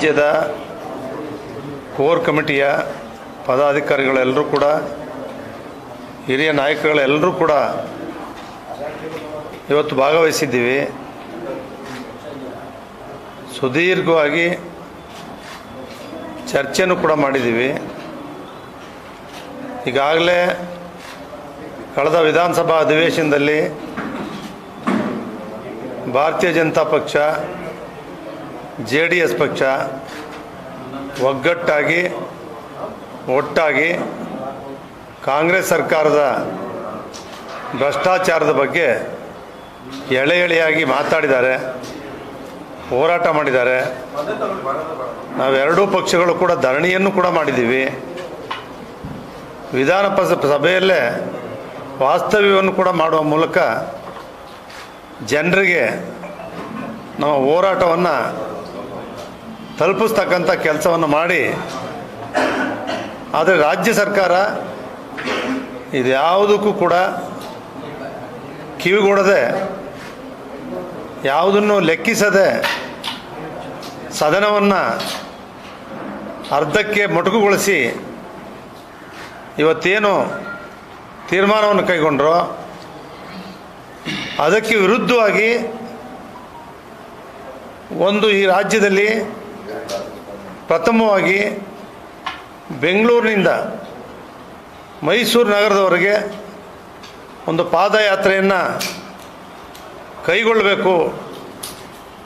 ರಾಜ್ಯದ ಕೋರ್ ಕಮಿಟಿಯ ಪದಾಧಿಕಾರಿಗಳೆಲ್ಲರೂ ಕೂಡ, ಹಿರಿಯ ನಾಯಕಗಳೆಲ್ಲರೂ ಕೂಡ ಇವತ್ತು ಭಾಗವಹಿಸಿದ್ದೀವಿ. ಸುದೀರ್ಘವಾಗಿ ಚರ್ಚೆನೂ ಕೂಡ ಮಾಡಿದ್ದೀವಿ. ಈಗಾಗಲೇ ಕಳೆದ ವಿಧಾನಸಭಾ ಅಧಿವೇಶನದಲ್ಲಿ ಭಾರತೀಯ ಜನತಾ ಪಕ್ಷ ಜೆ ಡಿ ಎಸ್ ಪಕ್ಷ ಒಗ್ಗಟ್ಟಾಗಿ, ಒಟ್ಟಾಗಿ ಕಾಂಗ್ರೆಸ್ ಸರ್ಕಾರದ ಭ್ರಷ್ಟಾಚಾರದ ಬಗ್ಗೆ ಎಳೆ ಎಳೆಯಾಗಿ ಮಾತಾಡಿದ್ದಾರೆ, ಹೋರಾಟ ಮಾಡಿದ್ದಾರೆ. ನಾವೆರಡೂ ಪಕ್ಷಗಳು ಕೂಡ ಧರಣಿಯನ್ನು ಕೂಡ ಮಾಡಿದ್ದೀವಿ. ವಿಧಾನ ಸಭೆಯಲ್ಲೇ ವಾಸ್ತವ್ಯವನ್ನು ಕೂಡ ಮಾಡುವ ಮೂಲಕ ಜನರಿಗೆ ನಮ್ಮ ಹೋರಾಟವನ್ನು ತಲುಪಿಸ್ತಕ್ಕಂಥ ಕೆಲಸವನ್ನು ಮಾಡಿ, ಆದರೆ ರಾಜ್ಯ ಸರ್ಕಾರ ಇದ್ಯಾವುದಕ್ಕೂ ಕೂಡ ಕಿವಿಗೊಡದೆ, ಯಾವುದನ್ನು ಲೆಕ್ಕಿಸದೆ ಸದನವನ್ನು ಅರ್ಧಕ್ಕೆ ಮೊಟಕುಗೊಳಿಸಿ ಇವತ್ತೇನು ತೀರ್ಮಾನವನ್ನು ಕೈಗೊಂಡ್ರೋ, ಅದಕ್ಕೆ ವಿರುದ್ಧವಾಗಿ ಒಂದು ಈ ರಾಜ್ಯದಲ್ಲಿ ಪ್ರಥಮವಾಗಿ ಬೆಂಗಳೂರಿನಿಂದ ಮೈಸೂರು ನಗರದವರೆಗೆ ಒಂದು ಪಾದಯಾತ್ರೆಯನ್ನು ಕೈಗೊಳ್ಳಬೇಕು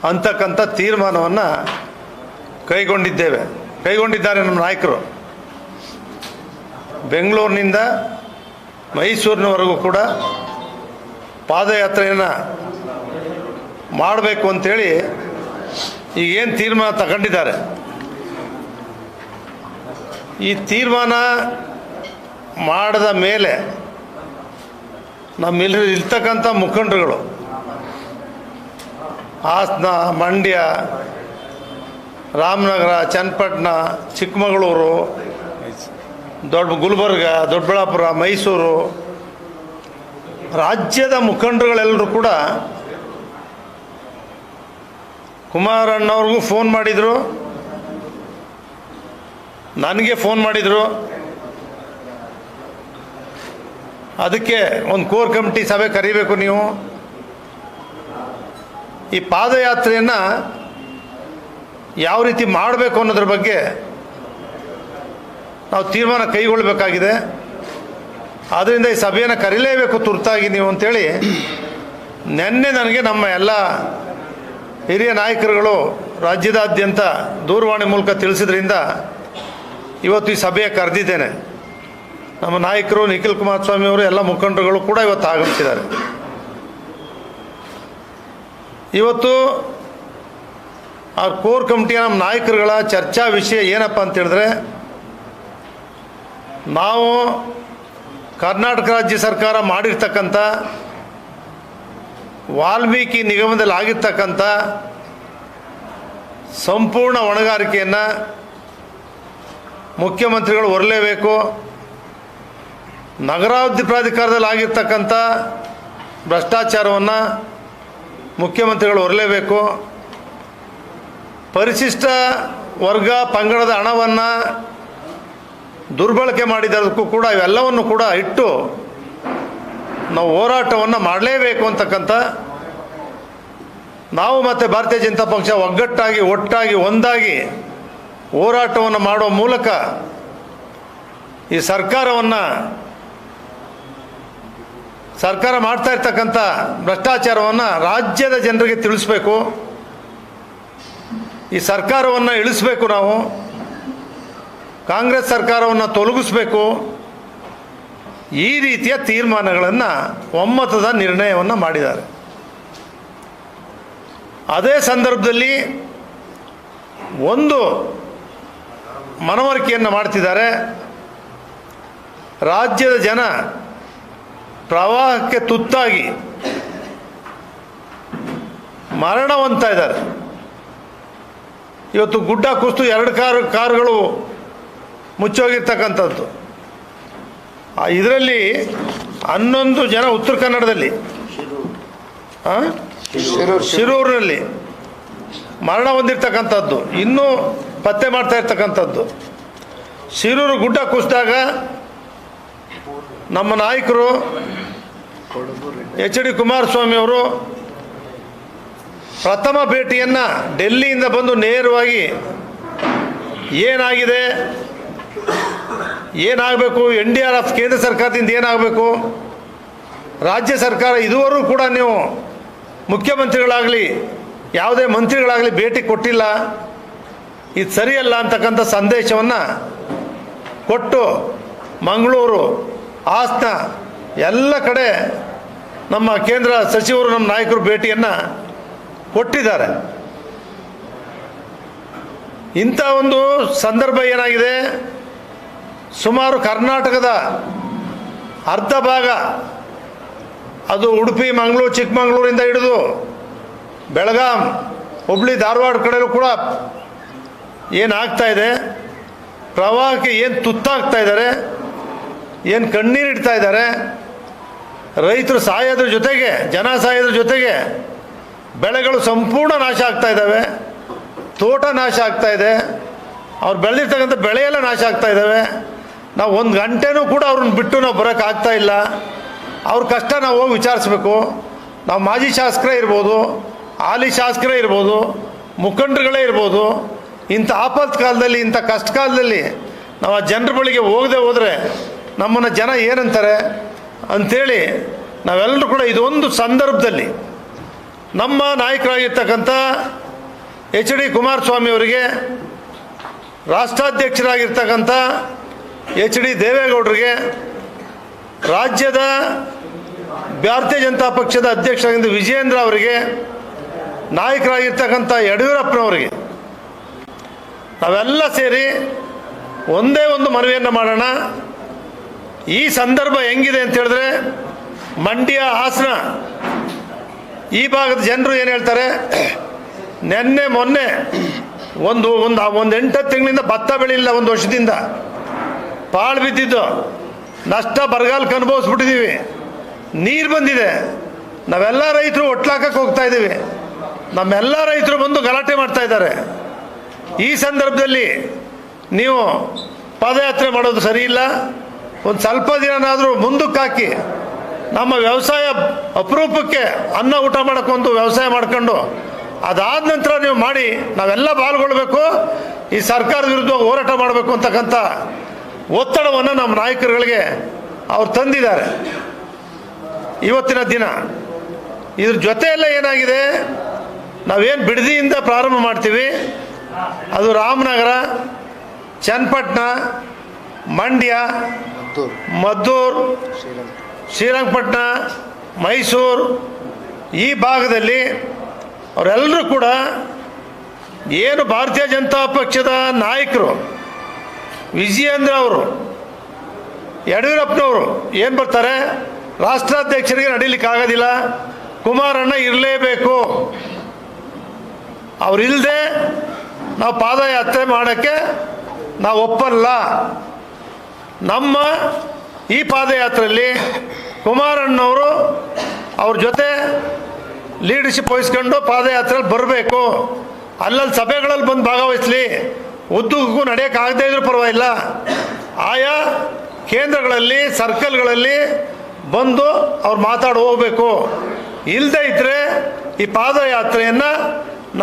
ಅಂತಕ್ಕಂಥ ತೀರ್ಮಾನವನ್ನು ಕೈಗೊಂಡಿದ್ದೇವೆ. ಕೈಗೊಂಡಿದ್ದಾರೆ ನಮ್ಮ ನಾಯಕರು. ಬೆಂಗಳೂರಿನಿಂದ ಮೈಸೂರಿನವರೆಗೂ ಕೂಡ ಪಾದಯಾತ್ರೆಯನ್ನು ಮಾಡಬೇಕು ಅಂಥೇಳಿ ಈಗೇನು ತೀರ್ಮಾನ ತಗೊಂಡಿದ್ದಾರೆ. ಈ ತೀರ್ಮಾನ ಮಾಡಿದ ಮೇಲೆ ನಮ್ಮಿಲ್ಲಿ ಇರ್ತಕ್ಕಂಥ ಮುಖಂಡರುಗಳು, ಹಾಸನ, ಮಂಡ್ಯ, ರಾಮನಗರ, ಚನ್ನಪಟ್ಟಣ, ಚಿಕ್ಕಮಗಳೂರು, ದೊಡ್ಡ ಗುಲ್ಬರ್ಗ, ದೊಡ್ಡಬಳ್ಳಾಪುರ, ಮೈಸೂರು, ರಾಜ್ಯದ ಮುಖಂಡರುಗಳೆಲ್ಲರೂ ಕೂಡ ಕುಮಾರಣ್ಣವ್ರಿಗೂ ಫೋನ್ ಮಾಡಿದರು. ನನಗೆ ಫೋನ್ ಮಾಡಿದರು. ಅದಕ್ಕೆ ಒಂದು ಕೋರ್ ಕಮಿಟಿ ಸಭೆ ಕರಿಬೇಕು ನೀವು. ಈ ಪಾದಯಾತ್ರೆಯನ್ನು ಯಾವ ರೀತಿ ಮಾಡಬೇಕು ಅನ್ನೋದ್ರ ಬಗ್ಗೆ ನಾವು ತೀರ್ಮಾನ ಕೈಗೊಳ್ಳಬೇಕಾಗಿದೆ. ಆದ್ದರಿಂದ ಈ ಸಭೆಯನ್ನು ಕರೀಲೇಬೇಕು ತುರ್ತಾಗಿ ನೀವು ಅಂತೇಳಿ ನಿನ್ನೆ ನನಗೆ ನಮ್ಮ ಎಲ್ಲ ಹಿರಿಯ ನಾಯಕರುಗಳು ರಾಜ್ಯದಾದ್ಯಂತ ದೂರವಾಣಿ ಮೂಲಕ ತಿಳಿಸಿದ್ರಿಂದ ಇವತ್ತು ಈ ಸಭೆಯ ಕರೆದಿದ್ದೇನೆ. ನಮ್ಮ ನಾಯಕರು ನಿಖಿಲ್ ಕುಮಾರಸ್ವಾಮಿ ಅವರು, ಎಲ್ಲ ಮುಖಂಡರುಗಳು ಕೂಡ ಇವತ್ತು ಆಗಮಿಸಿದ್ದಾರೆ. ಇವತ್ತು ಆ ಕೋರ್ ಕಮಿಟಿಯ ನಮ್ಮ ನಾಯಕರುಗಳ ಚರ್ಚಾ ವಿಷಯ ಏನಪ್ಪ ಅಂತ ಹೇಳಿದ್ರೆ, ನಾವು ಕರ್ನಾಟಕ ರಾಜ್ಯ ಸರ್ಕಾರ ಮಾಡಿರ್ತಕ್ಕಂಥ ವಾಲ್ಮೀಕಿ ನಿಗಮದಲ್ಲಿ ಆಗಿರ್ತಕ್ಕಂಥ ಸಂಪೂರ್ಣ ಹೊಣೆಗಾರಿಕೆಯನ್ನು ಮುಖ್ಯಮಂತ್ರಿಗಳು ಹೊರಲೇಬೇಕು ನಗರಾಭಿವೃದ್ಧಿ ಪ್ರಾಧಿಕಾರದಲ್ಲಿ ಆಗಿರ್ತಕ್ಕಂಥ ಭ್ರಷ್ಟಾಚಾರವನ್ನು ಮುಖ್ಯಮಂತ್ರಿಗಳು ಹೊರಲೇಬೇಕು ಪರಿಶಿಷ್ಟ ವರ್ಗ ಪಂಗಡದ ಹಣವನ್ನು ದುರ್ಬಳಕೆ ಮಾಡಿದ್ದಕ್ಕೂ ಕೂಡ ಇವೆಲ್ಲವನ್ನು ಕೂಡ ಇಟ್ಟು ನಾವು ಹೋರಾಟವನ್ನು ಮಾಡಲೇಬೇಕು ಅಂತಕ್ಕಂಥ ನಾವು ಮತ್ತು ಭಾರತೀಯ ಜನತಾ ಪಕ್ಷ ಒಗ್ಗಟ್ಟಾಗಿ, ಒಟ್ಟಾಗಿ, ಒಂದಾಗಿ ಹೋರಾಟವನ್ನು ಮಾಡುವ ಮೂಲಕ ಈ ಸರ್ಕಾರವನ್ನು ಸರ್ಕಾರ ಮಾಡ್ತಾ ಇರ್ತಕ್ಕಂಥ ಭ್ರಷ್ಟಾಚಾರವನ್ನು ರಾಜ್ಯದ ಜನರಿಗೆ ತಿಳಿಸ್ಬೇಕು. ಈ ಸರ್ಕಾರವನ್ನು ಇಳಿಸ್ಬೇಕು ನಾವು. ಕಾಂಗ್ರೆಸ್ ಸರ್ಕಾರವನ್ನು ತೊಲಗಿಸ್ಬೇಕು. ಈ ರೀತಿಯ ತೀರ್ಮಾನಗಳನ್ನು ಒಮ್ಮತದ ನಿರ್ಣಯವನ್ನು ಮಾಡಿದ್ದಾರೆ. ಅದೇ ಸಂದರ್ಭದಲ್ಲಿ ಒಂದು ಮನವರಿಕೆಯನ್ನು ಮಾಡ್ತಿದ್ದಾರೆ. ರಾಜ್ಯದ ಜನ ಪ್ರವಾಹಕ್ಕೆ ತುತ್ತಾಗಿ ಮರಣ ಹೊಂದ್ತಾ ಇದ್ದಾರೆ. ಇವತ್ತು ಗುಡ್ಡ ಕುಸ್ತು ಎರಡು ಕಾರು ಕಾರುಗಳು ಮುಚ್ಚೋಗಿರ್ತಕ್ಕಂಥದ್ದು. ಇದರಲ್ಲಿ ಹನ್ನೊಂದು ಜನ ಉತ್ತರ ಕನ್ನಡದಲ್ಲಿ? ಶಿರೂರಿನಲ್ಲಿ ಮರಣ ಹೊಂದಿರ್ತಕ್ಕಂಥದ್ದು. ಇನ್ನೂ ಪತ್ತೆ ಮಾಡ್ತಾ ಇರ್ತಕ್ಕಂಥದ್ದು. ಶಿರೂರು ಗುಡ್ಡ ಕುಸಿದಾಗ ನಮ್ಮ ನಾಯಕರು ಎಚ್ ಡಿ ಕುಮಾರಸ್ವಾಮಿ ಅವರು ಪ್ರಥಮ ಭೇಟಿಯನ್ನು ಡೆಲ್ಲಿಯಿಂದ ಬಂದು ನೇರವಾಗಿ ಏನಾಗಿದೆ, ಏನಾಗಬೇಕು, ಎನ್ ಡಿ ಆರ್ ಎಫ್ ಕೇಂದ್ರ ಸರ್ಕಾರದಿಂದ ಏನಾಗಬೇಕು, ರಾಜ್ಯ ಸರ್ಕಾರ ಇದುವರೆಗೂ ಕೂಡ ನೀವು ಮುಖ್ಯಮಂತ್ರಿಗಳಾಗಲಿ, ಯಾವುದೇ ಮಂತ್ರಿಗಳಾಗಲಿ ಭೇಟಿ ಕೊಟ್ಟಿಲ್ಲ. ಇದು ಸರಿಯಲ್ಲ ಅಂತಕ್ಕಂಥ ಸಂದೇಶವನ್ನು ಕೊಟ್ಟು ಮಂಗಳೂರು, ಹಾಸನ, ಎಲ್ಲ ಕಡೆ ನಮ್ಮ ಕೇಂದ್ರ ಸಚಿವರು, ನಮ್ಮ ನಾಯಕರು ಭೇಟಿಯನ್ನು ಕೊಟ್ಟಿದ್ದಾರೆ. ಇಂಥ ಒಂದು ಸಂದರ್ಭ ಏನಾಗಿದೆ? ಸುಮಾರು ಕರ್ನಾಟಕದ ಅರ್ಧ ಭಾಗ ಅದು ಉಡುಪಿ, ಮಂಗಳೂರು, ಚಿಕ್ಕಮಗಳೂರಿಂದ ಹಿಡಿದು ಬೆಳಗಾಂ, ಹುಬ್ಳಿ, ಧಾರವಾಡ ಕಡೆಯೂ ಕೂಡ ಏನಾಗ್ತಾ ಇದೆ? ಪ್ರವಾಹಕ್ಕೆ ಏನು ತುತ್ತಾಗ್ತಾ ಇದ್ದಾರೆ? ಏನು ಕಣ್ಣೀರು ಇಡ್ತಾ ಇದ್ದಾರೆ? ರೈತರು ಸಾಯೋದ್ರ ಜೊತೆಗೆ, ಜನ ಸಾಯೋದ್ರ ಜೊತೆಗೆ ಬೆಳೆಗಳು ಸಂಪೂರ್ಣ ನಾಶ ಆಗ್ತಾ ಇದ್ದಾವೆ. ತೋಟ ನಾಶ ಆಗ್ತಾ ಇದೆ. ಅವ್ರು ಬೆಳೆದಿರ್ತಕ್ಕಂಥ ಬೆಳೆಯೆಲ್ಲ ನಾಶ ಆಗ್ತಾ ಇದ್ದಾವೆ. ನಾವು ಒಂದು ಗಂಟೆನೂ ಕೂಡ ಅವ್ರನ್ನ ಬಿಟ್ಟು ನಾವು ಬರೋಕ್ಕಾಗ್ತಾ ಇಲ್ಲ. ಅವ್ರ ಕಷ್ಟ ನಾವು ಹೋಗಿ ವಿಚಾರಿಸ್ಬೇಕು. ನಾವು ಮಾಜಿ ಶಾಸಕರೇ ಇರ್ಬೋದು, ಹಾಲಿ ಶಾಸಕರೇ ಇರ್ಬೋದು, ಮುಖಂಡರುಗಳೇ ಇರ್ಬೋದು ಇಂಥ ಆಪತ್ ಕಾಲದಲ್ಲಿ, ಇಂಥ ಕಷ್ಟ ಕಾಲದಲ್ಲಿ ನಾವು ಆ ಜನರ ಬಳಿಗೆ ಹೋಗದೆ ಹೋದರೆ ನಮ್ಮನ್ನು ಜನ ಏನಂತಾರೆ ಅಂಥೇಳಿ ನಾವೆಲ್ಲರೂ ಕೂಡ ಇದೊಂದು ಸಂದರ್ಭದಲ್ಲಿ ನಮ್ಮ ನಾಯಕರಾಗಿರ್ತಕ್ಕಂಥ ಎಚ್ ಡಿ ಕುಮಾರಸ್ವಾಮಿ ಅವರಿಗೆ, ರಾಷ್ಟ್ರಾಧ್ಯಕ್ಷರಾಗಿರ್ತಕ್ಕಂಥ ಎಚ್ ಡಿ ದೇವೇಗೌಡರಿಗೆ, ರಾಜ್ಯದ ಭಾರತೀಯ ಜನತಾ ಪಕ್ಷದ ಅಧ್ಯಕ್ಷರಾಗಿದ್ದ ವಿಜಯೇಂದ್ರ ಅವರಿಗೆ, ನಾಯಕರಾಗಿರ್ತಕ್ಕಂಥ ಯಡಿಯೂರಪ್ಪನವರಿಗೆ ನಾವೆಲ್ಲ ಸೇರಿ ಒಂದೇ ಒಂದು ಮನವಿಯನ್ನು ಮಾಡೋಣ. ಈ ಸಂದರ್ಭ ಹೆಂಗಿದೆ ಅಂತ ಹೇಳಿದ್ರೆ, ಮಂಡ್ಯ ಹಾಸನ, ಈ ಭಾಗದ ಜನರು ಏನು ಹೇಳ್ತಾರೆ, ನೆನ್ನೆ, ಮೊನ್ನೆ, ಒಂದು ಒಂದು ಒಂದು ಎಂಟತ್ತು ತಿಂಗಳಿಂದ ಭತ್ತ ಬೆಳಿಲ್ಲ ಒಂದು ವರ್ಷದಿಂದ. ಪಾಳು ಬಿದ್ದಿದ್ದು. ನಷ್ಟ ಬರಗಾಲಕ್ಕೆ ಅನುಭವಿಸ್ಬಿಟ್ಟಿದ್ದೀವಿ. ನೀರು ಬಂದಿದೆ. ನಾವೆಲ್ಲ ರೈತರು ಒಟ್ಲಾಕಕ್ಕೆ ಹೋಗ್ತಾ ಇದ್ದೀವಿ. ನಮ್ಮೆಲ್ಲ ರೈತರು ಬಂದು ಗಲಾಟೆ ಮಾಡ್ತಾ ಇದ್ದಾರೆ. ಈ ಸಂದರ್ಭದಲ್ಲಿ ನೀವು ಪಾದಯಾತ್ರೆ ಮಾಡೋದು ಸರಿ ಇಲ್ಲ. ಒಂದು ಸ್ವಲ್ಪ ದಿನನಾದರೂ ಮುಂದಕ್ಕೆ ಹಾಕಿ ನಮ್ಮ ವ್ಯವಸಾಯ ಅಪರೂಪಕ್ಕೆ ಅನ್ನ ಊಟ ಮಾಡೋಕ್ಕೊಂದು ವ್ಯವಸಾಯ ಮಾಡ್ಕೊಂಡು ಅದಾದ ನಂತರ ನೀವು ಮಾಡಿ ನಾವೆಲ್ಲ ಪಾಲ್ಗೊಳ್ಬೇಕು. ಈ ಸರ್ಕಾರದ ವಿರುದ್ಧ ಹೋರಾಟ ಮಾಡಬೇಕು ಅಂತಕ್ಕಂಥ ಒತ್ತಡವನ್ನು ನಮ್ಮ ನಾಯಕರುಗಳಿಗೆ ಅವ್ರು ತಂದಿದ್ದಾರೆ. ಇವತ್ತಿನ ದಿನ ಇದ್ರ ಜೊತೆಯಲ್ಲೇ ಏನಾಗಿದೆ? ನಾವೇನು ಬಿಡದಿಯಿಂದ ಪ್ರಾರಂಭ ಮಾಡ್ತೀವಿ? ಅದು ರಾಮನಗರ, ಚನ್ನಪಟ್ಟಣ, ಮಂಡ್ಯ, ಮದ್ದೂರು, ಶ್ರೀರಂಗಪಟ್ಟಣ, ಮೈಸೂರು, ಈ ಭಾಗದಲ್ಲಿ ಅವರೆಲ್ಲರೂ ಕೂಡ ಏನು ಭಾರತೀಯ ಜನತಾ ಪಕ್ಷದ ನಾಯಕರು, ವಿಜಯೇಂದ್ರ ಅವರು, ಯಡಿಯೂರಪ್ಪನವರು ಏನು ಬರ್ತಾರೆ? ರಾಷ್ಟ್ರಾಧ್ಯಕ್ಷರಿಗೆ ನಡೀಲಿಕ್ಕೆ ಆಗೋದಿಲ್ಲ, ಕುಮಾರಣ್ಣ ಇರಲೇಬೇಕು. ಅವರಿಲ್ಲದೆ ನಾವು ಪಾದಯಾತ್ರೆ ಮಾಡೋಕ್ಕೆ ನಾವು ಒಪ್ಪಲ್ಲ. ನಮ್ಮ ಈ ಪಾದಯಾತ್ರೆಯಲ್ಲಿ ಕುಮಾರಣ್ಣವರು ಅವ್ರ ಜೊತೆ ಲೀಡರ್ಶಿಪ್ ವಹಿಸ್ಕೊಂಡು ಪಾದಯಾತ್ರೆಯಲ್ಲಿ ಬರಬೇಕು. ಅಲ್ಲಲ್ಲಿ ಸಭೆಗಳಲ್ಲಿ ಬಂದು ಭಾಗವಹಿಸಲಿ. ಉದ್ದಕ್ಕೂ ನಡೆಯೋಕ್ಕಾಗದೇ ಇದ್ರೂ ಪರವಾಗಿಲ್ಲ. ಆಯಾ ಕೇಂದ್ರಗಳಲ್ಲಿ, ಸರ್ಕಲ್ಗಳಲ್ಲಿ ಬಂದು ಅವ್ರು ಮಾತಾಡಿ ಹೋಗಬೇಕು. ಇಲ್ಲದೇ ಇದ್ದರೆ ಈ ಪಾದಯಾತ್ರೆಯನ್ನು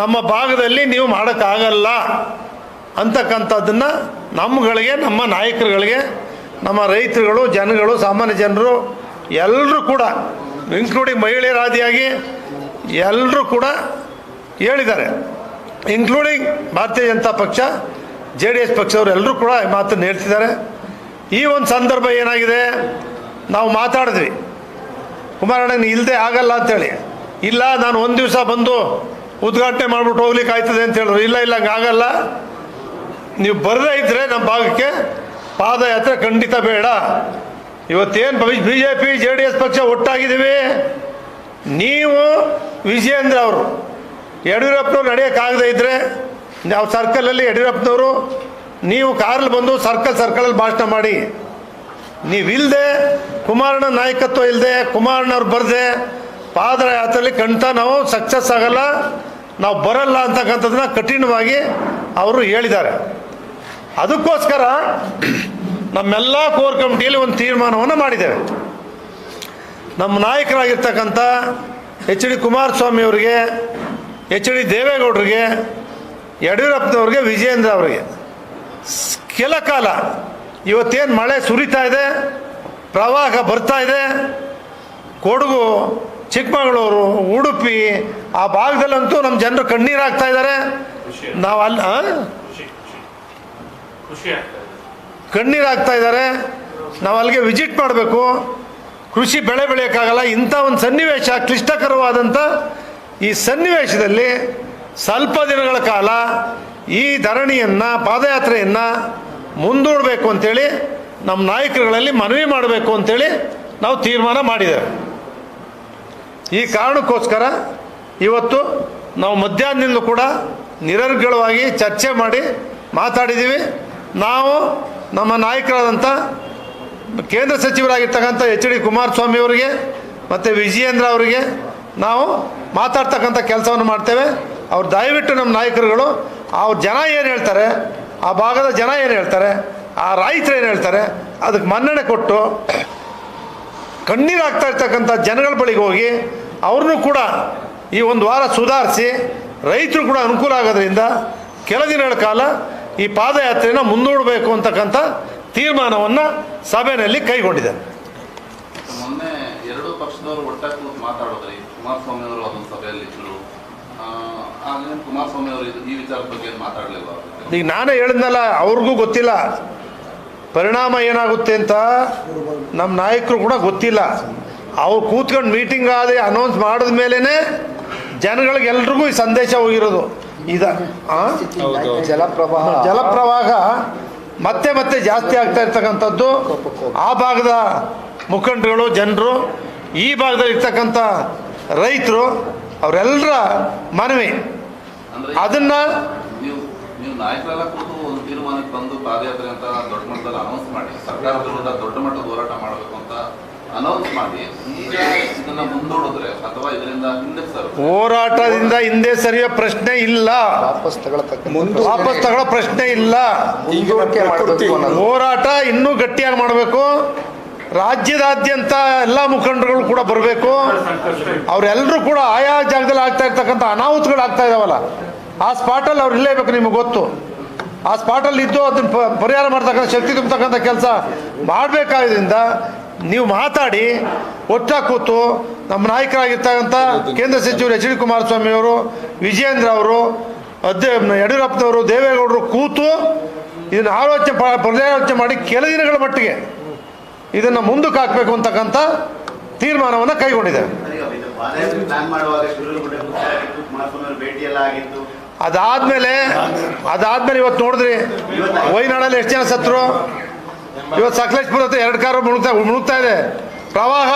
ನಮ್ಮ ಭಾಗದಲ್ಲಿ ನೀವು ಮಾಡೋಕ್ಕಾಗಲ್ಲ ಅಂತಕ್ಕಂಥದ್ದನ್ನು ನಮ್ಮಗಳಿಗೆ ನಮ್ಮ ನಾಯಕರುಗಳಿಗೆ, ನಮ್ಮ ರೈತರುಗಳು, ಜನಗಳು, ಸಾಮಾನ್ಯ ಜನರು ಎಲ್ಲರೂ ಕೂಡ ಇನ್ಕ್ಲೂಡಿಂಗ್ ಮಹಿಳೆಯರಾದಿಯಾಗಿ ಎಲ್ಲರೂ ಕೂಡ ಹೇಳಿದ್ದಾರೆ. ಇನ್ಕ್ಲೂಡಿಂಗ್ ಭಾರತೀಯ ಜನತಾ ಪಕ್ಷ, ಜೆ ಡಿ ಎಸ್ ಪಕ್ಷದವರು ಎಲ್ಲರೂ ಕೂಡ ಈ ಮಾತನ್ನು ಹೇಳ್ತಿದ್ದಾರೆ. ಈ ಒಂದು ಸಂದರ್ಭ ಏನಾಗಿದೆ? ನಾವು ಮಾತಾಡಿದ್ವಿ. ಕುಮಾರಣ್ಣನ ಇಲ್ಲದೆ ಆಗಲ್ಲ ಅಂತೇಳಿ. ಇಲ್ಲ, ನಾನು ಒಂದು ದಿವಸ ಬಂದು ಉದ್ಘಾಟನೆ ಮಾಡ್ಬಿಟ್ಟು ಹೋಗ್ಲಿಕ್ಕೆ ಆಯ್ತದೆ ಅಂತ ಹೇಳಿದ್ರು. ಇಲ್ಲ ಇಲ್ಲ ಹಂಗಾಗಲ್ಲ ನೀವು ಬರದೇ ಇದ್ರೆ ನಮ್ಮ ಭಾಗಕ್ಕೆ ಪಾದಯಾತ್ರೆ ಖಂಡಿತ ಬೇಡ. ಇವತ್ತೇನು B J P J D S ಪಕ್ಷ ಒಟ್ಟಾಗಿದ್ದೀವಿ? ನೀವು ವಿಜಯೇಂದ್ರ ಅವರು, ಯಡಿಯೂರಪ್ಪನವ್ರು ನಡೆಯೋಕ್ಕಾಗದೇ ಇದ್ದರೆ ನಾವು ಸರ್ಕಲಲ್ಲಿ ಯಡಿಯೂರಪ್ಪನವರು, ನೀವು ಕಾರಲ್ಲಿ ಬಂದು ಸರ್ಕಲ್ ಸರ್ಕಲಲ್ಲಿ ಭಾಷಣ ಮಾಡಿ. ನೀವಿಲ್ಲದೆ ಕುಮಾರಣ್ಣ ನಾಯಕತ್ವ ಇಲ್ಲದೆ ಕುಮಾರಣ್ಣವ್ರು ಬರದೆ ಪಾದಯಾತ್ರೆಯಲ್ಲಿ ಖಂಡಿತ ನಾವು ಸಕ್ಸಸ್ ಆಗಲ್ಲ. ನಾವು ಬರಲ್ಲ ಅಂತಕ್ಕಂಥದ್ದನ್ನ ಕಠಿಣವಾಗಿ ಅವರು ಹೇಳಿದ್ದಾರೆ. ಅದಕ್ಕೋಸ್ಕರ ನಮ್ಮೆಲ್ಲ ಕೋರ್ ಕಮಿಟಿಯಲ್ಲಿ ಒಂದು ತೀರ್ಮಾನವನ್ನು ಮಾಡಿದ್ದೇವೆ. ನಮ್ಮ ನಾಯಕರಾಗಿರ್ತಕ್ಕಂಥ ಎಚ್ ಡಿ ಕುಮಾರಸ್ವಾಮಿ ಅವರಿಗೆ, ಎಚ್ ಡಿ ದೇವೇಗೌಡರಿಗೆ, ಯಡಿಯೂರಪ್ಪನವ್ರಿಗೆ, ವಿಜಯೇಂದ್ರ ಅವರಿಗೆ. ಕೆಲ ಕಾಲ ಇವತ್ತೇನು ಮಳೆ ಸುರಿತಾ ಇದೆ, ಪ್ರವಾಹ ಬರ್ತಾ ಇದೆ, ಕೊಡಗು ಚಿಕ್ಕಮಗಳೂರು ಉಡುಪಿ ಆ ಭಾಗದಲ್ಲಂತೂ ನಮ್ಮ ಜನರು ಕಣ್ಣೀರಾಗ್ತಾ ಇದ್ದಾರೆ ನಾವು ಅಲ್ಲಿ ಆಗ್ತಾ ಕಣ್ಣೀರಾಗ್ತಾ ಇದ್ದಾರೆ ನಾವು ಅಲ್ಲಿಗೆ ವಿಸಿಟ್ ಮಾಡಬೇಕು. ಕೃಷಿ ಬೆಳೆ ಬೆಳೆಯೋಕ್ಕಾಗಲ್ಲ. ಇಂಥ ಒಂದು ಸನ್ನಿವೇಶ ಕ್ಲಿಷ್ಟಕರವಾದಂಥ ಈ ಸನ್ನಿವೇಶದಲ್ಲಿ ಸ್ವಲ್ಪ ದಿನಗಳ ಕಾಲ ಈ ಧರಣಿಯನ್ನು ಪಾದಯಾತ್ರೆಯನ್ನು ಮುಂದೂಡಬೇಕು ಅಂತೇಳಿ ನಮ್ಮ ನಾಯಕರುಗಳಲ್ಲಿ ಮನವಿ ಮಾಡಬೇಕು ಅಂತೇಳಿ ನಾವು ತೀರ್ಮಾನ ಮಾಡಿದ್ದೇವೆ. ಈ ಕಾರಣಕ್ಕೋಸ್ಕರ ಇವತ್ತು ನಾವು ಮಧ್ಯಾಹ್ನದಿಂದ ಕೂಡ ನಿರರ್ಗಳವಾಗಿ ಚರ್ಚೆ ಮಾಡಿ ಮಾತಾಡಿದ್ದೀವಿ. ನಾವು ನಮ್ಮ ನಾಯಕರಾದಂಥ ಕೇಂದ್ರ ಸಚಿವರಾಗಿರ್ತಕ್ಕಂಥ ಎಚ್ ಡಿ ಕುಮಾರಸ್ವಾಮಿ ಅವರಿಗೆ ಮತ್ತು ವಿಜಯೇಂದ್ರ ಅವರಿಗೆ ನಾವು ಮಾತಾಡ್ತಕ್ಕಂಥ ಕೆಲಸವನ್ನು ಮಾಡ್ತೇವೆ. ಅವ್ರು ದಯವಿಟ್ಟು ನಮ್ಮ ನಾಯಕರುಗಳು ಅವ್ರ ಜನ ಏನು ಹೇಳ್ತಾರೆ, ಆ ಭಾಗದ ಜನ ಏನು ಹೇಳ್ತಾರೆ, ಆ ರೈತರು ಏನು ಹೇಳ್ತಾರೆ, ಅದಕ್ಕೆ ಮನ್ನಣೆ ಕೊಟ್ಟು ಕಣ್ಣೀರಾಗ್ತಾ ಇರ್ತಕ್ಕಂಥ ಜನಗಳ ಬಳಿಗೆ ಹೋಗಿ ಅವ್ರನ್ನೂ ಕೂಡ ಈ ಒಂದು ವಾರ ಸುಧಾರಿಸಿ ರೈತರು ಕೂಡ ಅನುಕೂಲ ಆಗೋದ್ರಿಂದ ಕೆಲ ದಿನಗಳ ಕಾಲ ಈ ಪಾದಯಾತ್ರೆನ ಮುಂದೂಡಬೇಕು ಅಂತಕ್ಕಂಥ ತೀರ್ಮಾನವನ್ನು ಸಭೆಯಲ್ಲಿ ಕೈಗೊಂಡಿದೆ ಮೊನ್ನೆ ಎರಡು ಪಕ್ಷದವರು ಒಟ್ಟಾಗಿ ಮಾತಾಡಿದ್ರಿ. ಕುಮಾರಸ್ವಾಮಿ ಅವರು ಅದೊಂದು ಸಭೆಯಲ್ಲಿ ಇದ್ರು. ಕುಮಾರಸ್ವಾಮಿ ಅವರು ಈ ವಿಚಾರದ ಬಗ್ಗೆ ಮಾತಾಡಲಿಲ್ಲ ಈಗ ನಾನೇ ಹೇಳಿದ್ನಲ್ಲ ಅವ್ರಿಗೂ ಗೊತ್ತಿಲ್ಲ. ಪರಿಣಾಮ ಏನಾಗುತ್ತೆ ಅಂತ ನಮ್ಮ ನಾಯಕರು ಕೂಡ ಗೊತ್ತಿಲ್ಲ. ಅವ್ರು ಕೂತ್ಕೊಂಡು ಮೀಟಿಂಗ್ ಆದರೆ ಅನೌನ್ಸ್ ಮಾಡಿದ ಮೇಲೇ ಜನಗಳಿಗೆ ಎಲ್ರಿಗೂ ಈ ಸಂದೇಶ ಹೋಗಿರೋದು ಇದ ಆ? ಜಲಪ್ರವಾಹ. ಜಲಪ್ರವಾಹ ಮತ್ತೆ ಮತ್ತೆ ಜಾಸ್ತಿ ಆಗ್ತಾ ಇರ್ತಕ್ಕಂಥದ್ದು. ಆ ಭಾಗದ ಮುಖಂಡರುಗಳು ಜನರು ಈ ಭಾಗದಲ್ಲಿ ಇರ್ತಕ್ಕಂಥ ರೈತರು ಅವರೆಲ್ಲರ ಮನವಿ. ಅದನ್ನ ನೀವು ನೀವು ಒಂದು ತೀರ್ಮಾನಕ್ಕೆ ಬಂದು ಪಾದಯಾತ್ರೆ ಅಂತ ದೊಡ್ಡ ಮಟ್ಟದಲ್ಲಿ ಅನೌನ್ಸ್ ಮಾಡಿ. ಸರ್ಕಾರದ ವಿರುದ್ಧ ದೊಡ್ಡ ಮಟ್ಟದ ಹೋರಾಟ ಮಾಡಬೇಕು ಅಂತ ಅನೌನ್ಸ್ ಮಾಡಿ ಈಗ ಇದನ್ನ ಮುಂದೂಡಿದ್ರೆ ಅಥವಾ ಇದರಿಂದ ಹಿಂದೆ ಸರ್ ಹೋರಾಟದಿಂದ ಹಿಂದೆ ಸರಿಯೋ ಪ್ರಶ್ನೆ ಇಲ್ಲ. ವಾಪಸ್ ತಗೊಳತಕ್ಕ ವಾಪಸ್ ತಗೊಳ್ಳೋ ಪ್ರಶ್ನೆ ಇಲ್ಲ. ಹೋರಾಟ ಇನ್ನೂ ಗಟ್ಟಿಯಾಗಿ ಮಾಡಬೇಕು. ರಾಜ್ಯದಾದ್ಯಂತ ಎಲ್ಲ ಮುಖಂಡರುಗಳು ಕೂಡ ಬರಬೇಕು. ಅವರೆಲ್ಲರೂ ಕೂಡ ಆಯಾ ಜಾಗದಲ್ಲಿ ಆಗ್ತಾ ಇರ್ತಕ್ಕಂಥ ಅನಾಹುತಗಳು ಆಗ್ತಾ ಇದಾವಲ್ಲ. ಆ ಸ್ಪಾಟಲ್ಲಿ ಅವ್ರು ಇಲ್ಲೇಬೇಕು ನಿಮಗೆ ಗೊತ್ತು. ಆ ಸ್ಪಾಟಲ್ಲಿ ಇದ್ದು ಅದನ್ನ ಪ- ಪರಿಹಾರ ಮಾಡ್ತಕ್ಕಂಥ ಶಕ್ತಿ ತುಂಬತಕ್ಕಂಥ ಕೆಲಸ ಮಾಡಬೇಕಾದ್ರಿಂದ ನೀವು ಮಾತಾಡಿ ಒಟ್ಟಾಗಿ ಕೂತು ನಮ್ಮ ನಾಯಕರಾಗಿರ್ತಕ್ಕಂಥ ಕೇಂದ್ರ ಸಚಿವರು ಎಚ್ ಡಿ ಕುಮಾರಸ್ವಾಮಿ ಅವರು, ವಿಜಯೇಂದ್ರ ಅವರು, ಅಧ್ಯಕ್ಷ ಯಡಿಯೂರಪ್ಪನವರು, ದೇವೇಗೌಡರು ಕೂತು ಇದನ್ನು ಆಲೋಚನೆ ಪರ್ಯಾಲೋಚನೆ ಮಾಡಿ ಕೆಲ ದಿನಗಳ ಮಟ್ಟಿಗೆ ಇದನ್ನು ಮುಂದಕ್ಕೆ ಹಾಕಬೇಕು ಅಂತಕ್ಕಂಥ ತೀರ್ಮಾನವನ್ನು ಕೈಗೊಂಡಿದೆ ಅದಾದ್ಮೇಲೆ ಅದಾದ್ಮೇಲೆ ಇವತ್ತು ನೋಡಿದ್ರಿ, ವೈನಾಡಲ್ಲಿ ಎಷ್ಟು ಜನ ಸತ್ರು? ಇವತ್ತು ಸಕಲೇಶ್ಪುರ ಹತ್ರ ಎರಡು ಕಾರು ಮುಳುಗ್ತಾ ಮುಳುಗ್ತಾ ಇದೆ. ಪ್ರವಾಹ.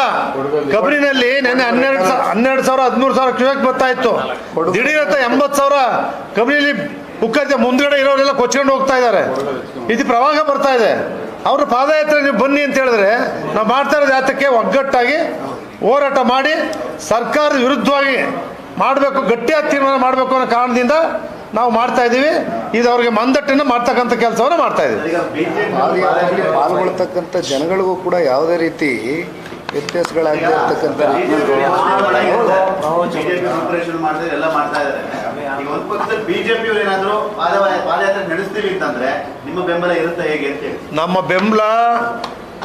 ಕಬರಿನಲ್ಲಿ ನೆನ್ನೆ ಹನ್ನೆರಡು ಸಾವಿರ ಹನ್ನೆರಡು ಸಾವಿರ ಹದಿಮೂರು ಸಾವಿರ ಕ್ಯೂಕ್ ಬರ್ತಾ ಇತ್ತು. ದಿಢೀರತ್ತ ಎಂಬತ್ತು ಸಾವಿರ ಕಬರಿಲಿ ಉಕ್ಕೈತೆ ಮುಂದ್ಗಡೆ ಇರೋರೆಲ್ಲ ಕೊಚ್ಕೊಂಡು ಹೋಗ್ತಾ ಇದ್ದಾರೆ. ಇದು ಪ್ರವಾಹ ಬರ್ತಾ ಇದೆ. ಅವ್ರ ಪಾದಯಾತ್ರೆ ನೀವು ಬನ್ನಿ ಅಂತ ಹೇಳಿದ್ರೆ ನಾವು ಮಾಡ್ತಾ ಇರೋದು ಯಾತಕ್ಕೆ ಒಗ್ಗಟ್ಟಾಗಿ ಹೋರಾಟ ಮಾಡಿ ಸರ್ಕಾರದ ವಿರುದ್ಧವಾಗಿ ಮಾಡಬೇಕು ಗಟ್ಟಿಯಾಗಿ ತೀರ್ಮಾನ ಮಾಡಬೇಕು ಅನ್ನೋ ಕಾರಣದಿಂದ ನಾವು ಮಾಡ್ತಾ ಇದ್ದೀವಿ. ಇದು ಅವ್ರಿಗೆ ಮಂದಟ್ಟನ್ನು ಮಾಡ್ತಕ್ಕಂಥ ಕೆಲಸವನ್ನು ಮಾಡ್ತಾ ಇದ್ದೀವಿ. ಪಾಲ್ಗೊಳ್ತಕ್ಕಂಥ ಜನಗಳಿಗೂ ಕೂಡ ಯಾವುದೇ ರೀತಿ ವ್ಯತ್ಯಾಸಗಳಾಗದೇ ಇರ್ತಕ್ಕಂಥ ಬಿಜೆಪಿ ಪ್ರಿಪರೇಷನ್ ಮಾಡಿದ್ರೆ ಎಲ್ಲ ಮಾಡ್ತಾ ಇದ್ದಾರೆ. ಈಗ ಒಂದ್ ಪಕ್ಷದಲ್ಲಿ ಬಿಜೆಪಿ ಅವ್ರು ಏನಾದ್ರು ಪಾದ ಪಾದಯಾತ್ರೆ ಅಂತಂದ್ರೆ ನಿಮ್ಮ ಬೆಂಬಲ ಇರುತ್ತೆ ಹೇಗೆ ಅಂತ ನಮ್ಮ ಬೆಂಬಲ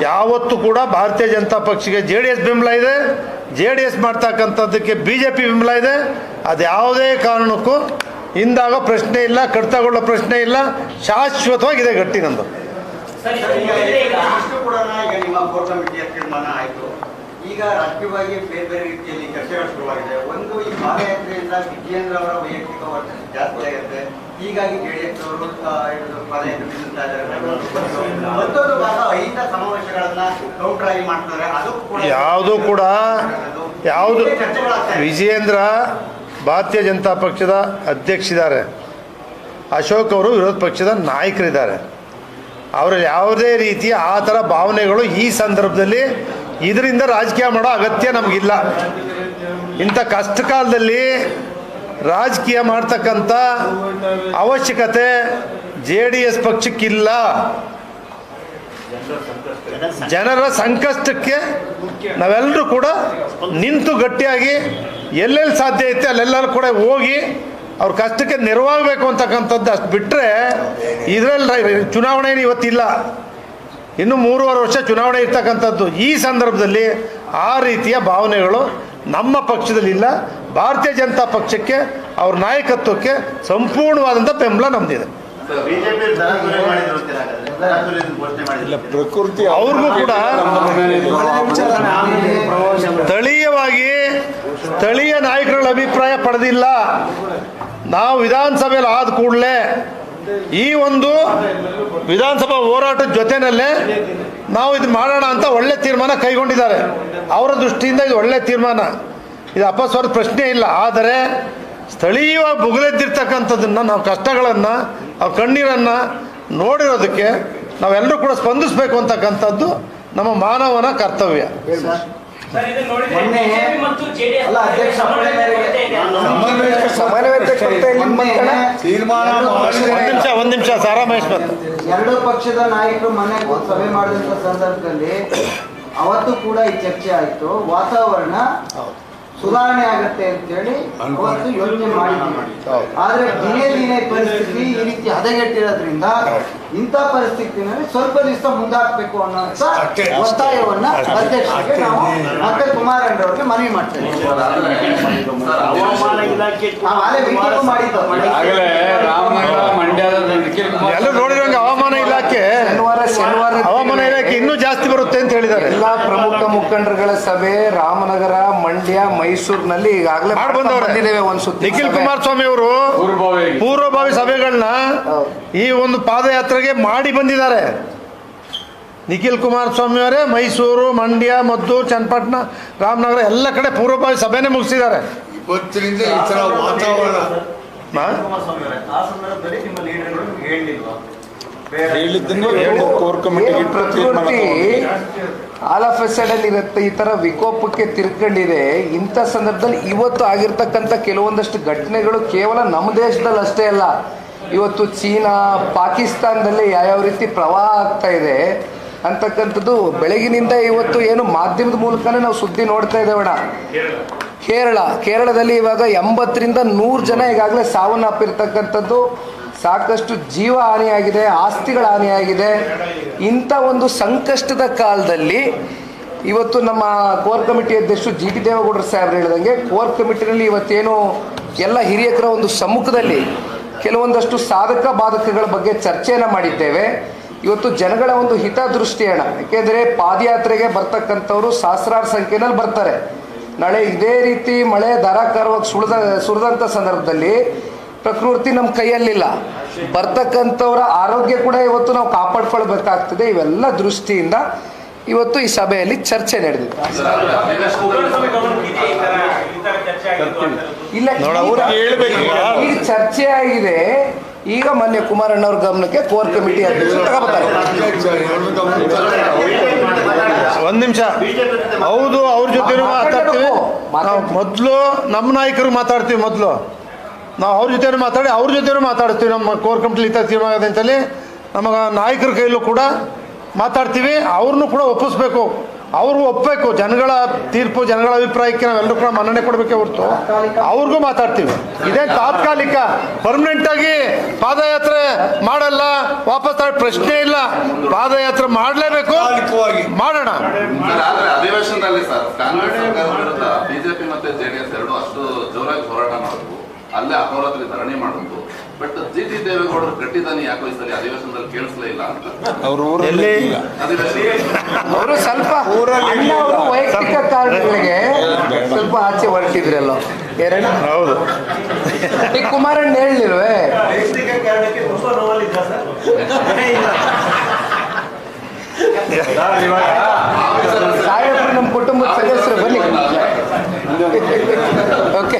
ಯಾವತ್ತೂ ಕೂಡ ಭಾರತೀಯ ಜನತಾ ಪಕ್ಷಕ್ಕೆ ಜೆ ಡಿ ಎಸ್ ಬೆಂಬಲ ಇದೆ. ಜೆ ಡಿ ಎಸ್ ಮಾಡ್ತಕ್ಕಂಥದ್ದಕ್ಕೆ ಬಿ ಜೆ ಪಿ ಬೆಂಬಲ ಇದೆ. ಅದು ಯಾವುದೇ ಕಾರಣಕ್ಕೂ ಹಿಂದಾಗೋ ಪ್ರಶ್ನೆ ಇಲ್ಲ ಕಡಿತಗೊಳ್ಳೋ ಪ್ರಶ್ನೆ ಇಲ್ಲ ಶಾಶ್ವತವಾಗಿದೆ ಗಟ್ಟಿ ನಂದು. ಈಗ ನಿಮ್ಮ ಕೋರ್ ಕಮಿಟಿಯ ಆಯಿತು. ಈಗ ರಾಷ್ಟ್ರೀಯವಾಗಿ ಬೇರೆ ಬೇರೆ ರೀತಿಯಲ್ಲಿ ಚರ್ಚೆಗಳು ಶುರುವಾಗಿದೆ. ಒಂದು ಈ ಪಾದಯಾತ್ರೆಯಿಂದ ವಿಜಯೇಂದ್ರ ಅವರ ವೈಯಕ್ತಿಕ ವರ್ಚಸ್ಸು ಜಾಸ್ತಿ ಆಗುತ್ತೆ. ಹೀಗಾಗಿ ಜೆಡಿಎಸ್ ಅವರು ಆ, ಇದು ಪಾದಯಾತ್ರೆ ನಿಲ್ಲಿಸ್ತಾ ಇದ್ದಾರೆ. ಮತ್ತೊಂದು ಭಾಗ ಅಹಿಂದ ಸಮಾವೇಶಗಳನ್ನ ಕೌಂಟರ್ ಆಗಿ ಮಾಡ್ತಾರೆ. ಅದು ಕೂಡ ಯಾವುದು ಕೂಡ ಯಾವುದು. ವಿಜಯೇಂದ್ರ ಭಾರತೀಯ ಜನತಾ ಪಕ್ಷದ ಅಧ್ಯಕ್ಷಿದ್ದಾರೆ ಅಶೋಕ್ ಅವರು ವಿರೋಧ ಪಕ್ಷದ ನಾಯಕರಿದ್ದಾರೆ. ಅವರಲ್ಲಿ ಯಾವುದೇ ರೀತಿಯ ಆ ಥರ ಭಾವನೆಗಳು ಈ ಸಂದರ್ಭದಲ್ಲಿ ಇದರಿಂದ ರಾಜಕೀಯ ಮಾಡೋ ಅಗತ್ಯ ನಮಗಿಲ್ಲ. ಇಂಥ ಕಷ್ಟ ಕಾಲದಲ್ಲಿ ರಾಜಕೀಯ ಮಾಡ್ತಕ್ಕಂಥ ಅವಶ್ಯಕತೆ ಜೆ ಡಿ ಎಸ್ ಪಕ್ಷಕ್ಕಿಲ್ಲ. ಜನರ ಸಂಕಷ್ಟಕ್ಕೆ ನಾವೆಲ್ಲರೂ ಕೂಡ ನಿಂತು ಗಟ್ಟಿಯಾಗಿ ಎಲ್ಲೆಲ್ಲಿ ಸಾಧ್ಯ ಐತೆ ಅಲ್ಲೆಲ್ಲರೂ ಕೂಡ ಹೋಗಿ ಅವ್ರ ಕಷ್ಟಕ್ಕೆ ನೆರವಾಗಬೇಕು ಅಂತಕ್ಕಂಥದ್ದು ಅಷ್ಟು ಬಿಟ್ಟರೆ ಇದರಲ್ಲಿ ಚುನಾವಣೆ ಇವತ್ತಿಲ್ಲ. ಇನ್ನು ಮೂರುವರೆ ವರ್ಷ ಚುನಾವಣೆ ಇರ್ತಕ್ಕಂಥದ್ದು. ಈ ಸಂದರ್ಭದಲ್ಲಿ ಆ ರೀತಿಯ ಭಾವನೆಗಳು ನಮ್ಮ ಪಕ್ಷದಲ್ಲಿಲ್ಲ. ಭಾರತೀಯ ಜನತಾ ಪಕ್ಷಕ್ಕೆ ಅವ್ರ ನಾಯಕತ್ವಕ್ಕೆ ಸಂಪೂರ್ಣವಾದಂಥ ಬೆಂಬಲ ನಮ್ಮದಿದೆ ಪ್ರಕೃತಿ ಅವ್ರಿಗೂ ಕೂಡ ಸ್ಥಳೀಯವಾಗಿ ಸ್ಥಳೀಯ ನಾಯಕರುಗಳ ಅಭಿಪ್ರಾಯ ಪಡೆದಿಲ್ಲ. ನಾವು ವಿಧಾನಸಭೆಯಲ್ಲಿ ಆದ ಕೂಡಲೇ ಈ ಒಂದು ವಿಧಾನಸಭಾ ಹೋರಾಟದ ಜೊತೆನಲ್ಲೇ ನಾವು ಇದು ಮಾಡೋಣ ಅಂತ ಒಳ್ಳೆ ತೀರ್ಮಾನ ಕೈಗೊಂಡಿದ್ದಾರೆ. ಅವರ ದೃಷ್ಟಿಯಿಂದ ಇದು ಒಳ್ಳೆ ತೀರ್ಮಾನ. ಇದು ಅಪಸ್ವರದ ಪ್ರಶ್ನೆ ಇಲ್ಲ. ಆದರೆ ಸ್ಥಳೀಯವಾಗಿ ಬುಗಲೆದ್ದಿರ್ತಕ್ಕಂಥದ್ದನ್ನು, ನಾವು ಕಷ್ಟಗಳನ್ನು, ಅವ್ರ ಕಣ್ಣೀರನ್ನು ನೋಡಿರೋದಕ್ಕೆ ನಾವೆಲ್ಲರೂ ಕೂಡ ಸ್ಪಂದಿಸಬೇಕು ಅಂತಕ್ಕಂಥದ್ದು ನಮ್ಮ ಮಾನವನ ಕರ್ತವ್ಯ. ಮೊನ್ನೆ ಅಲ್ಲ ಅಧ್ಯಕ್ಷ? ಒಂದು ನಿಮಿಷ ಒಂದು ನಿಮಿಷ ಸಾರಾ ಎರಡು ಪಕ್ಷದ ನಾಯಕರು ಮೊನ್ನೆ ಸಭೆ ಮಾಡಿದಂತ ಸಂದರ್ಭದಲ್ಲಿ ಅವತ್ತು ಕೂಡ ಈ ಚರ್ಚೆ ಆಯ್ತು. ವಾತಾವರಣ ಸುಧಾರಣೆ ಆಗತ್ತೆ ಅಂತೇಳಿ ಅವತ್ತು ಯೋಚನೆ ಮಾಡಿದ್ದೀವಿ. ಆದ್ರೆ ದಿನೇ ದಿನೇ ಪರಿಸ್ಥಿತಿ ಈ ರೀತಿ ಹದಗೆಟ್ಟಿರೋದ್ರಿಂದ ಇಂಥ ಪರಿಸ್ಥಿತಿನಲ್ಲಿ ಸ್ವಲ್ಪ ದಿವಸ ಮುಂದಾಕ್ಬೇಕು ಅನ್ನೋಂಥ ಒತ್ತಾಯವನ್ನ ಅಧ್ಯಕ್ಷರಿಗೆ ನಾವು ಮತ್ತೆ ಕುಮಾರಣ್ಣವ್ರಿಗೆ ಮನವಿ ಮಾಡ್ತೇವೆ. ನಾವು ಮಾಡಿದ್ದು ರಾಮನಗರ ಮಂಡ್ಯದ ನಿಖಿಲ್ ಕುಮಾರ್ ಎಲ್ಲರೂ ನೋಡಿರಂಗೆ ಹವಾಮಾನ ಇಲಾಖೆ ಶನಿವಾರ ಶನಿವಾರ ಹವಾಮಾನ ಇಲಾಖೆ ಇನ್ನೂ ಜಾಸ್ತಿ ಬರುತ್ತೆ ಅಂತ ಹೇಳಿದ್ದಾರೆ ಎಲ್ಲಾ ಪ್ರಮುಖ ಮುಖಂಡರುಗಳ ಸಭೆ ರಾಮನಗರ ಮಂಡ್ಯ ಮೈಸೂರಿನಲ್ಲಿ ಈಗಾಗಲೇ ಬಂದಿದ್ದೇವೆ ನಿಖಿಲ್. ಕುಮಾರಸ್ವಾಮಿ ಅವರು ಪೂರ್ವಭಾವಿ. ಸಭೆಗಳನ್ನ ಈ ಒಂದು ಪಾದಯಾತ್ರೆಗೆ ಮಾಡಿ ಬಂದಿದ್ದಾರೆ. ನಿಖಿಲ್ ಕುಮಾರಸ್ವಾಮಿ ಅವರೇ ಮೈಸೂರು ಮಂಡ್ಯ ಮತ್ತು ಚನ್ನಪಟ್ಟಣ ರಾಮನಗರ ಎಲ್ಲ ಕಡೆ ಪೂರ್ವಭಾವಿ ಸಭೆನೇ ಮುಗಿಸಿದ್ದಾರೆ. ಇವತ್ತಿನಿಂದ ಈ ತರ ವಾತಾವರಣ. ಆಲ್ ಆಫ್ ಎ ಸಡನ್ ಇರುತ್ತೆ ಈ ತರ ವಿಕೋಪಕ್ಕೆ ತಿರ್ಕೊಂಡಿದೆ. ಇಂಥ ಸಂದರ್ಭದಲ್ಲಿ ಇವತ್ತು ಆಗಿರ್ತಕ್ಕಂಥ ಕೆಲವೊಂದಷ್ಟು ಘಟನೆಗಳು ಕೇವಲ ನಮ್ಮ ದೇಶದಲ್ಲಿ ಅಷ್ಟೇ ಅಲ್ಲ. ಇವತ್ತು ಚೀನಾ ಪಾಕಿಸ್ತಾನದಲ್ಲಿ ಯಾವ್ಯಾವ ರೀತಿ ಪ್ರವಾಹ ಆಗ್ತಾ ಇದೆ ಅಂತಕ್ಕಂಥದ್ದು ಬೆಳಗಿನಿಂದ ಇವತ್ತು ಏನು ಮಾಧ್ಯಮದ ಮೂಲಕನೇ ನಾವು ಸುದ್ದಿ ನೋಡ್ತಾ ಇದ್ದೇವಣ ಕೇರಳ ಕೇರಳದಲ್ಲಿ ಇವಾಗ ಎಂಬತ್ತರಿಂದ ನೂರು ಜನ ಈಗಾಗಲೇ ಸಾವನ್ನಪ್ಪಿರ್ತಕ್ಕಂಥದ್ದು. ಸಾಕಷ್ಟು ಜೀವ ಹಾನಿಯಾಗಿದೆ, ಆಸ್ತಿಗಳ ಹಾನಿಯಾಗಿದೆ. ಇಂಥ ಒಂದು ಸಂಕಷ್ಟದ ಕಾಲದಲ್ಲಿ ಇವತ್ತು ನಮ್ಮ ಕೋರ್ ಕಮಿಟಿ ಅಧ್ಯಕ್ಷರು ಜಿ ಟಿ ದೇವೇಗೌಡರು ಸಾಹೇಬ್ರು ಹೇಳಿದಂಗೆ ಕೋರ್ ಕಮಿಟಿನಲ್ಲಿ ಇವತ್ತೇನು ಎಲ್ಲ ಹಿರಿಯಕರ ಒಂದು ಸಮ್ಮುಖದಲ್ಲಿ ಕೆಲವೊಂದಷ್ಟು ಸಾಧಕ ಬಾಧಕಗಳ ಬಗ್ಗೆ ಚರ್ಚೆಯನ್ನು ಮಾಡಿದ್ದೇವೆ. ಇವತ್ತು ಜನಗಳ ಒಂದು ಹಿತದೃಷ್ಟಿಯಣ ಯಾಕೆಂದರೆ ಪಾದಯಾತ್ರೆಗೆ ಬರ್ತಕ್ಕಂಥವ್ರು ಸಹಸ್ರಾರು ಸಂಖ್ಯೆಯಲ್ಲಿ ಬರ್ತಾರೆ. ನಾಳೆ ಇದೇ ರೀತಿ ಮಳೆ ಧಾರಾಕಾರವಾಗಿ ಸುಳಿದ, ಸುರಿದಂಥ ಸಂದರ್ಭದಲ್ಲಿ ಪ್ರಕೃತಿ ನಮ್ಮ ಕೈಯಲ್ಲಿಲ್ಲ. ಬರ್ತಕ್ಕಂಥವ್ರ ಆರೋಗ್ಯ ಕೂಡ ಇವತ್ತು ನಾವು ಕಾಪಾಡ್ಕೊಳ್ಬೇಕಾಗ್ತದೆ. ಇವೆಲ್ಲ ದೃಷ್ಟಿಯಿಂದ ಇವತ್ತು ಈ ಸಭೆಯಲ್ಲಿ ಚರ್ಚೆ ನಡೆದಿದೆ. ಇಲ್ಲ ಈಗ- ಚರ್ಚೆ ಆಗಿದೆ. ಈಗ ಮೊನ್ನೆ ಕುಮಾರಣ್ಣವ್ರ ಗಮನಕ್ಕೆ ಕೋರ್ ಕಮಿಟಿ ಅಧ್ಯಕ್ಷರು ತಗೋಬರ್ತಾರೆ. ಒಂದ್ ನಿಮಿಷ. ಹೌದು ಅವ್ರ ಜೊತೆ ಮಾತಾಡ್ತೀವಿ. ಮೊದಲು ನಮ್ಮ ನಾಯಕರು ಮಾತಾಡ್ತೀವಿ ಮೊದಲು. ನಾವು ಅವ್ರ ಜೊತೆ ಮಾತಾಡಿ ಅವ್ರ ಜೊತೆ ಮಾತಾಡ್ತೀವಿ. ನಮ್ಮ ಕೋರ್ ಕಮಿಟಿ ಇತರ ತೀರ್ಮಾನ ಆಗಿದೆ ಅಂತೇಳಿ ನಮಗೆ ನಾಯಕರ ಕೈಲೂ ಕೂಡ ಮಾತಾಡ್ತೀವಿ. ಅವ್ರನ್ನೂ ಕೂಡ ಒಪ್ಪಿಸ್ಬೇಕು. ಅವರು ಒಪ್ಪಬೇಕು ಜನಗಳ ತೀರ್ಪು ಜನಗಳ ಅಭಿಪ್ರಾಯಕ್ಕೆ ನಾವೆಲ್ಲರೂ ಕೂಡ ಮನ್ನಣೆ ಕೊಡಬೇಕೇ ಹೊರತು ಅವ್ರಿಗೂ ಮಾತಾಡ್ತೀವಿ. ಇದೇ ತಾತ್ಕಾಲಿಕ ಪರ್ಮನೆಂಟ್ ಆಗಿ ಪಾದಯಾತ್ರೆ ಮಾಡಲ್ಲ. ವಾಪಸ್ ತಗೊಳ್ಳೋ ಪ್ರಶ್ನೆ ಇಲ್ಲ. ಪಾದಯಾತ್ರೆ ಮಾಡಲೇಬೇಕು. ಮಾಡೋಣ. ಅಧಿವೇಶನದಲ್ಲಿ ಸರ್ ಕಾಂಗ್ರೆಸ್ ಬಿಜೆಪಿ ಮತ್ತೆ ಜೆಡಿಎಸ್ ಎರಡು ಅಷ್ಟು ಜೋರಾಗಿ ಹೋರಾಟ ಅಲ್ಲೇ ಅಹೋರಾತ್ರಿ ಧರಣಿ ಮಾಡೋದು ಬಟ್ ಜಿ ಟಿ ದೇವೇಗೌಡರು ಕಟ್ಟಿದ್ದಾನೆ ಯಾಕೋ ಈ ಸರಿ ಅಧಿವೇಶನದಲ್ಲಿ ಕೇಳಿಸ್ಲೇ ಇಲ್ಲ ಅಂತ. ಅವರು ಊರಲ್ಲಿ ಅವರು ಸ್ವಲ್ಪ ಊರಲ್ಲಿ ಅವರು ವೈಯಕ್ತಿಕ ಕಾರಣಗಳಿಗೆ ಸ್ವಲ್ಪ ಆಚೆ ಹೊರಟಿದ್ರಲ್ಲ. ಎರಡು ಹೌದು. ಈ ಕುಮಾರಣ್ಣ ಹೇಳಿಲ್ವೇ? ವೈಯಕ್ತಿಕ ಕಾರಣಕ್ಕೆ ತುಂಬಾ ನೋವಲ್ಲಿದ್ದ ಸರ್? ಸಾಹೇಬ್ರು ನಮ್ಮ ಕುಟುಂಬದ ಸದಸ್ಯರು ಬನ್ನಿ. Okay